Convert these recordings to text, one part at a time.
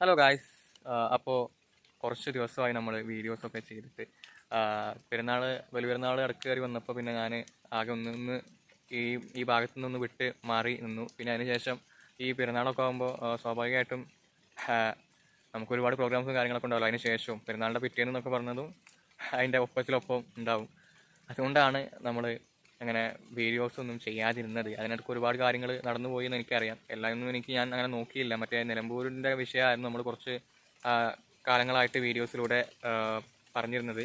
Hello guys അപ്പോൾ കുറച്ച് ദിവസമായി നമ്മൾ വീഡിയോസൊക്കെ ചെയ്തിട്ട്. പെരുന്നാൾ വലിയ ഇടയ്ക്ക് കയറി വന്നപ്പോൾ പിന്നെ ഞാൻ ആകെ ഒന്ന് ഈ ഈ ഭാഗത്തു നിന്നൊന്ന് വിട്ട് മാറി നിന്നു. പിന്നെ അതിനുശേഷം ഈ പെരുന്നാളൊക്കെ ആകുമ്പോൾ സ്വാഭാവികമായിട്ടും നമുക്ക് ഒരുപാട് പ്രോഗ്രാംസും കാര്യങ്ങളൊക്കെ ഉണ്ടാവില്ല. അതിന് ശേഷവും പെരുന്നാളിന്റെ പിറ്റേന്ന് എന്നൊക്കെ പറഞ്ഞതും അതിന്റെ ഒപ്പത്തിലൊപ്പം ഉണ്ടാവും. അതുകൊണ്ടാണ് നമ്മൾ അങ്ങനെ വീഡിയോസ് ഒന്നും ചെയ്യാതിരുന്നത്. അതിനിടയ്ക്ക് ഒരുപാട് കാര്യങ്ങൾ നടന്നുപോയി എന്ന് എനിക്കറിയാം എല്ലാമൊന്നും എനിക്ക് ഞാൻ അങ്ങനെ നോക്കിയില്ല. മറ്റേ നിലമ്പൂരിന്റെ വിഷയമായിരുന്നു നമ്മൾ കുറച്ച് കാലങ്ങളായിട്ട് വീഡിയോസിലൂടെ പറഞ്ഞിരുന്നത്.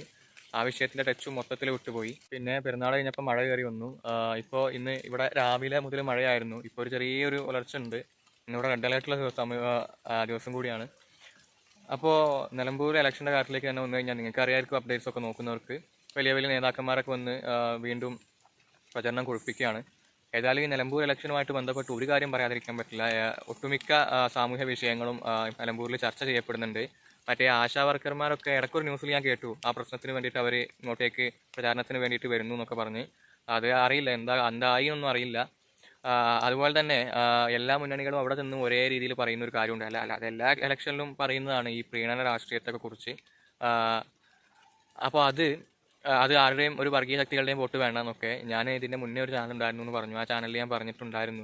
ആ വിഷയത്തിന്റെ ടച്ച് മൊത്തത്തിൽ വിട്ടുപോയി. പിന്നെ പെരുന്നാൾ കഴിഞ്ഞപ്പോൾ മഴ കയറി വന്നു. ഇപ്പോൾ ഇന്ന് ഇവിടെ രാവിലെ മുതൽ മഴയായിരുന്നു. ഇപ്പോൾ ഒരു ചെറിയൊരു ഉലർച്ച ഉണ്ട്. ഇന്നിവിടെ റെഡ് അലേർട്ടുള്ള ആ, ദിവസം കൂടിയാണ്. അപ്പോൾ നിലമ്പൂർ ഇലക്ഷന്റെ കാര്യത്തിലേക്ക് തന്നെ വന്നു കഴിഞ്ഞാൽ നിങ്ങൾക്ക് അറിയാമായിരിക്കും അപ്ഡേറ്റ്സ് ഒക്കെ നോക്കുന്നവർക്ക്. വലിയ വലിയ നേതാക്കന്മാരൊക്കെ വന്ന് വീണ്ടും പ്രചരണം കൊഴുപ്പിക്കുകയാണ് ഏതായാലും ഈ നിലമ്പൂർ ഇലക്ഷനുമായിട്ട് ബന്ധപ്പെട്ട് ഒരു കാര്യം പറയാതിരിക്കാൻ പറ്റില്ല. ഒട്ടുമിക്ക സാമൂഹ്യ വിഷയങ്ങളും നിലമ്പൂരിൽ ചർച്ച ചെയ്യപ്പെടുന്നുണ്ട്. മറ്റേ ആശാ വർക്കർമാരൊക്കെ ഇടയ്ക്കൊരു ന്യൂസിൽ ഞാൻ കേട്ടു. ആ പ്രശ്നത്തിന് വേണ്ടിയിട്ട് അവർ ഇങ്ങോട്ടേക്ക് പ്രചാരണത്തിന് വേണ്ടിയിട്ട് വരുന്നു എന്നൊക്കെ പറഞ്ഞ്. അത് അറിയില്ല. എന്താ എന്തായി ഒന്നും അറിയില്ല. അതുപോലെ തന്നെ എല്ലാ മുന്നണികളും അവിടെ നിന്നും ഒരേ രീതിയിൽ പറയുന്ന ഒരു കാര്യമുണ്ട്. അല്ല അല്ല അത് എല്ലാ ഇലക്ഷനിലും പറയുന്നതാണ് ഈ പ്രീണന രാഷ്ട്രീയത്തെ കുറിച്ച്. അപ്പോൾ അത് അത് ആരുടെയും ഒരു വർഗീയ ശക്തികളുടെയും വോട്ട് വേണമെന്നൊക്കെ ഞാൻ ഇതിന്റെ മുന്നേ ഒരു ചാനൽ ഉണ്ടായിരുന്നു എന്ന് പറഞ്ഞു. ആ ചാനലിൽ ഞാൻ പറഞ്ഞിട്ടുണ്ടായിരുന്നു.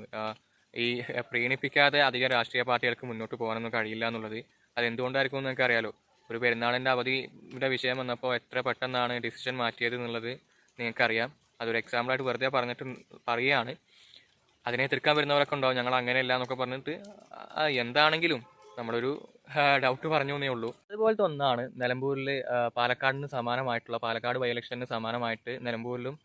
ഈ പ്രീണിപ്പിക്കാതെ അധിക രാഷ്ട്രീയ പാർട്ടികൾക്ക് മുന്നോട്ട് പോകാനൊന്നും കഴിയില്ല എന്നുള്ളത്. അതെന്തുകൊണ്ടായിരിക്കും എന്ന് നിങ്ങൾക്കറിയാലോ? ഒരു പെരുന്നാളിന്റെ അവധിയുടെ വിഷയം വന്നപ്പോൾ എത്ര പെട്ടെന്നാണ് ഡിസിഷൻ മാറ്റിയത് എന്നുള്ളത് നിങ്ങൾക്കറിയാം. അതൊരു എക്സാമ്പിളായിട്ട് വെറുതെ പറഞ്ഞിട്ട് പറയുകയാണ്. അതിനെ എതിർക്കാൻ വരുന്നവരൊക്കെ ഉണ്ടാവും. ഞങ്ങൾ അങ്ങനെയല്ല എന്നൊക്കെ പറഞ്ഞിട്ട് എന്താണെങ്കിലും നമ്മളൊരു ഡൗട്ട് പറഞ്ഞു എന്നേ ഉള്ളൂ. അതുപോലത്തെ ഒന്നാണ് നിലമ്പൂരിൽ പാലക്കാടിന് സമാനമായിട്ടുള്ള പാലക്കാട് ബൈ ഇലക്ഷന് സമാനമായിട്ട് നിലമ്പൂരിലും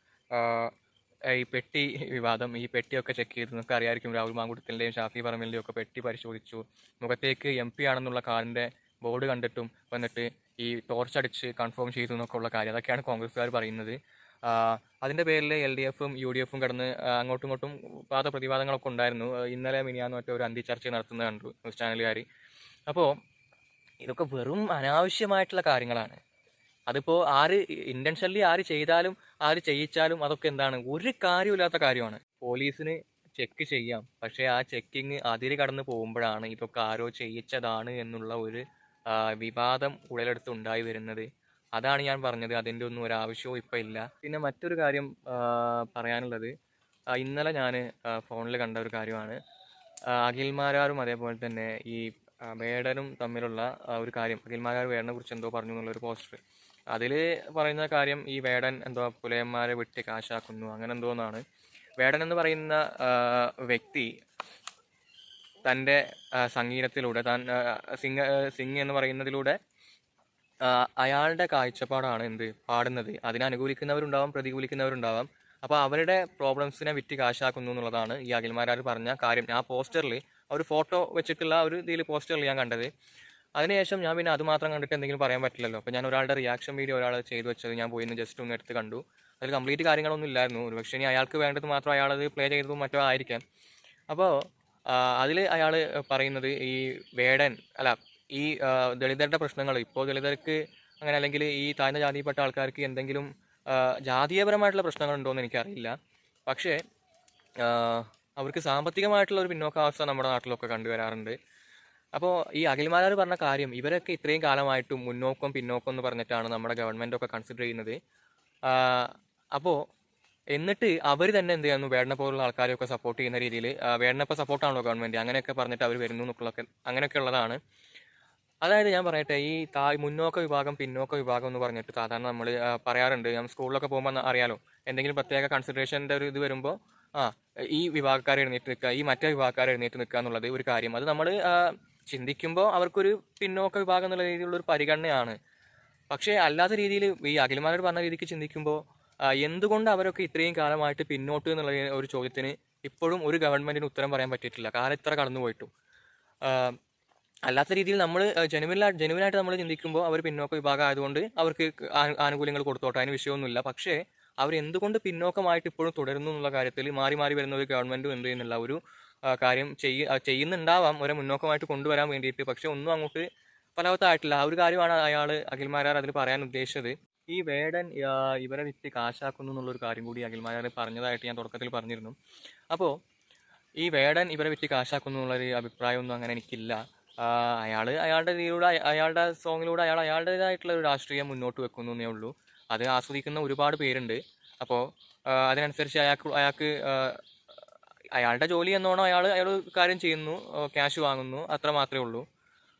ഈ പെട്ടി വിവാദം ഈ പെട്ടിയൊക്കെ ചെക്ക് ചെയ്ത്. നിങ്ങൾക്ക് അറിയാമായിരിക്കും രാഹുൽ മാങ്കുട്ടത്തിന്റെയും ഷാഫി പറമ്പിന്റെയും ഒക്കെ പെട്ടി പരിശോധിച്ചു. മുഖത്തേക്ക് എം പി ആണെന്നുള്ള കാറിന്റെ ബോർഡ് കണ്ടിട്ടും വന്നിട്ട് ഈ ടോർച്ച് അടിച്ച് കൺഫേം ചെയ്തു എന്നൊക്കെ ഉള്ള കാര്യം. അതൊക്കെയാണ് കോൺഗ്രസ്സുകാർ പറയുന്നത്. അതിന്റെ പേരിൽ എൽ ഡി എഫും യു ഡി എഫും കിടന്ന് അങ്ങോട്ടും ഇങ്ങോട്ടും വാദപ്രതിവാദങ്ങളൊക്കെ ഉണ്ടായിരുന്നു. ഇന്നലെ മിനിയാന്ന് മറ്റേ ഒരു അന്തിചർച്ച നടത്തുന്നത് കണ്ടു ന്യൂസ് ചാനലുകാർ അപ്പോൾ ഇതൊക്കെ വെറും അനാവശ്യമായിട്ടുള്ള കാര്യങ്ങളാണ്. അതിപ്പോൾ ആര് ഇന്റൻഷനലി ആര് ചെയ്താലും ആര് ചെയ്യിച്ചാലും അതൊക്കെ എന്താണ്? ഒരു കാര്യമില്ലാത്ത കാര്യമാണ്. പോലീസിന് ചെക്ക് ചെയ്യാം. പക്ഷേ ആ ചെക്കിങ് അതിര് കടന്ന് പോകുമ്പോഴാണ് ഇതൊക്കെ ആരോ ചെയ്യിച്ചതാണ് എന്നുള്ള ഒരു വിവാദം ഉടലെടുത്ത് ഉണ്ടായി വരുന്നത്. അതാണ് ഞാൻ പറഞ്ഞത്. അതിന്റെ ഒന്നും ഒരു ആവശ്യവും ഇപ്പം ഇല്ല. പിന്നെ മറ്റൊരു കാര്യം പറയാനുള്ളത് ഇന്നലെ ഞാൻ ഫോണിൽ കണ്ട ഒരു കാര്യമാണ്. അഖിൽമാരാറും അതേപോലെ തന്നെ ഈ വേടനും തമ്മിലുള്ള ഒരു കാര്യം അഖിൽമാരാർ വേടനെ കുറിച്ച് എന്തോ പറഞ്ഞു എന്നുള്ളൊരു പോസ്റ്റർ അതിൽ പറയുന്ന കാര്യം ഈ വേടൻ എന്തോ പുലയന്മാരെ വെട്ടി കാശാക്കുന്നു അങ്ങനെ എന്തോ എന്നാണ്. വേടൻ എന്ന് പറയുന്ന വ്യക്തി തന്റെ സംഗീതത്തിലൂടെ താൻ സിംഗ് സിംഗ് എന്ന് പറയുന്നതിലൂടെ അയാളുടെ കാഴ്ചപ്പാടാണ് എന്ത്? പാടുന്നത്. അതിനെ അനുകൂലിക്കുന്നവരുണ്ടാവാം പ്രതികൂലിക്കുന്നവരുണ്ടാവാം. അപ്പോൾ അവരുടെ പ്രോബ്ലംസിനെ വിറ്റ് കാശാക്കുന്നു എന്നുള്ളതാണ് ഈ അഖിൽമാരാർ പറഞ്ഞ കാര്യം. ആ പോസ്റ്ററിൽ ഒരു ഫോട്ടോ വെച്ചിട്ടുള്ള ഒരു ഇതിൽ പോസ്റ്ററിൽ ഞാൻ കണ്ടത്. അതിനുശേഷം ഞാൻ പിന്നെ അത് മാത്രം കണ്ടിട്ട് എന്തെങ്കിലും പറയാൻ പറ്റില്ലല്ലോ. അപ്പോൾ ഞാൻ ഒരാളുടെ റിയാക്ഷൻ വീഡിയോ ഒരാൾ ചെയ്തു വെച്ചത് ഞാൻ പോയി ജസ്റ്റ് ഒന്ന് എടുത്ത് കണ്ടു. അതിൽ കംപ്ലീറ്റ് കാര്യങ്ങളൊന്നും ഇല്ലായിരുന്നു. ഒരു പക്ഷേ ഇനി അയാൾക്ക് വേണ്ടത് മാത്രം അയാളത് പ്ലേ ചെയ്തതും മറ്റോ ആയിരിക്കാം. അപ്പോൾ അതിൽ അയാൾ പറയുന്നത് ഈ വേടൻ അല്ല ഈ ദളിതരുടെ പ്രശ്നങ്ങൾ ഇപ്പോൾ ദളിതർക്ക് അങ്ങനെ അല്ലെങ്കിൽ ഈ താഴ്ന്ന ജാതിയിൽപ്പെട്ട ആൾക്കാർക്ക് എന്തെങ്കിലും ജാതീയപരമായിട്ടുള്ള പ്രശ്നങ്ങളുണ്ടോ എന്ന് എനിക്കറിയില്ല. പക്ഷേ അവർക്ക് സാമ്പത്തികമായിട്ടുള്ള ഒരു പിന്നോക്കാവസ്ഥ നമ്മുടെ നാട്ടിലൊക്കെ കണ്ടുവരാറുണ്ട്. അപ്പോൾ ഈ അഖിൽമാരാർ പറഞ്ഞ കാര്യം ഇവരൊക്കെ ഇത്രയും കാലമായിട്ടും മുന്നോക്കം പിന്നോക്കം എന്ന് പറഞ്ഞിട്ടാണ് നമ്മുടെ ഗവൺമെന്റൊക്കെ കൺസിഡർ ചെയ്യുന്നത്. അപ്പോൾ എന്നിട്ട് അവർ തന്നെ എന്ത് ചെയ്യുന്നു? വേടനെ പോലുള്ള ആൾക്കാരെയൊക്കെ സപ്പോർട്ട് ചെയ്യുന്ന രീതിയിൽ വേടനപ്പോൾ സപ്പോർട്ടാണല്ലോ ഗവൺമെന്റ് അങ്ങനെയൊക്കെ പറഞ്ഞിട്ട് അവർ വരുന്നു എന്നൊക്കെ അങ്ങനെയൊക്കെ ഉള്ളതാണ്. അതായത് ഞാൻ പറയട്ടെ ഈ താ മുന്നോക്ക വിഭാഗം പിന്നോക്ക വിഭാഗം എന്ന് പറഞ്ഞിട്ട് സാധാരണ നമ്മൾ പറയാറുണ്ട്. ഞാൻ സ്കൂളിലൊക്കെ പോകുമ്പോൾ അറിയാലോ എന്തെങ്കിലും പ്രത്യേക കൺസിഡറേഷന്റെ ഒരു ഇത് വരുമ്പോൾ ആ ഈ വിഭാഗക്കാർ എഴുന്നേറ്റ് നിൽക്കുക ഈ മറ്റേ വിഭാഗക്കാർ എഴുന്നേറ്റ് നിൽക്കുക എന്നുള്ളത് ഒരു കാര്യം. അത് നമ്മൾ ചിന്തിക്കുമ്പോൾ അവർക്കൊരു പിന്നോക്ക വിഭാഗം എന്നുള്ള രീതിയിലുള്ള ഒരു പരിഗണനയാണ്. പക്ഷേ അല്ലാത്ത രീതിയിൽ ഈ അഖിൽമാരോട് പറഞ്ഞ രീതിക്ക് ചിന്തിക്കുമ്പോൾ എന്തുകൊണ്ട് അവരൊക്കെ ഇത്രയും കാലമായിട്ട് പിന്നോട്ട് എന്നുള്ള ഒരു ചോദ്യത്തിന് ഇപ്പോഴും ഒരു ഗവൺമെന്റിന് ഉത്തരം പറയാൻ പറ്റിയിട്ടില്ല? കാലം ഇത്ര കടന്നു പോയിട്ടും. അല്ലാത്ത രീതിയിൽ നമ്മൾ ജനുവിനാ ജനുവിനായിട്ട് നമ്മൾ ചിന്തിക്കുമ്പോൾ അവർ പിന്നോക്ക വിഭാഗം ആയതുകൊണ്ട് അവർക്ക് ആനുകൂല്യങ്ങൾ കൊടുത്തോട്ടെ അതിന് വിഷയമൊന്നുമില്ല. പക്ഷേ അവർ എന്തുകൊണ്ട് പിന്നോക്കമായിട്ട് ഇപ്പോഴും തുടരുന്നു എന്നുള്ള കാര്യത്തിൽ മാറി മാറി വരുന്ന ഒരു ഗവൺമെന്റും എന്ത് ചെയ്യുന്നില്ല ഒരു കാര്യം ചെയ്യ ചെയ്യുന്നുണ്ടാവാം ഒരു മുന്നോക്കമായിട്ട് കൊണ്ടുവരാൻ വേണ്ടിയിട്ട്. പക്ഷേ ഒന്നും അങ്ങോട്ട് ഫലവത്തായിട്ടില്ല. ആ ഒരു കാര്യമാണ് അയാൾ അഖിൽമാരാർ അതിൽ പറയാൻ ഉദ്ദേശിച്ചത്. ഈ വേടൻ ഇവരെ വിറ്റ് കാശാക്കുന്നു എന്നുള്ളൊരു കാര്യം കൂടി അഖിൽമാരാർ പറഞ്ഞതായിട്ട് ഞാൻ തുടക്കത്തിൽ പറഞ്ഞിരുന്നു. അപ്പോൾ ഈ വേടൻ ഇവരെ വിറ്റ് കാശാക്കുന്നു എന്നുള്ളൊരു അഭിപ്രായമൊന്നും അങ്ങനെ എനിക്കില്ല. അയാൾ അയാളുടെ രീതിയിലൂടെ അയാളുടെ സോങ്ങിലൂടെ അയാൾ അയാളുടേതായിട്ടുള്ള ഒരു രാഷ്ട്രീയം മുന്നോട്ട് വെക്കുന്നു എന്നേ ഉള്ളൂ. അത് ആസ്വദിക്കുന്ന ഒരുപാട് പേരുണ്ട്. അപ്പോൾ അതിനനുസരിച്ച് അയാൾക്ക് അയാൾക്ക് അയാളുടെ ജോലി എന്നോണം അയാൾ അയാൾ കാര്യം ചെയ്യുന്നു ക്യാഷ് വാങ്ങുന്നു അത്ര മാത്രമേ ഉള്ളൂ.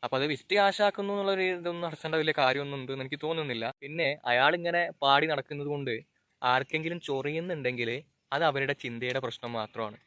അപ്പോൾ അത് വിറ്റ് കാശാക്കുന്നു എന്നുള്ളൊരു ഇതൊന്നും നടത്തേണ്ട വലിയ കാര്യമൊന്നും ഉണ്ടെന്ന് എനിക്ക് തോന്നുന്നില്ല. പിന്നെ അയാളിങ്ങനെ പാടി നടക്കുന്നത് കൊണ്ട് ആർക്കെങ്കിലും ചൊറിയുന്നുണ്ടെങ്കിൽ അത് അവരുടെ ചിന്തയുടെ പ്രശ്നം മാത്രമാണ്.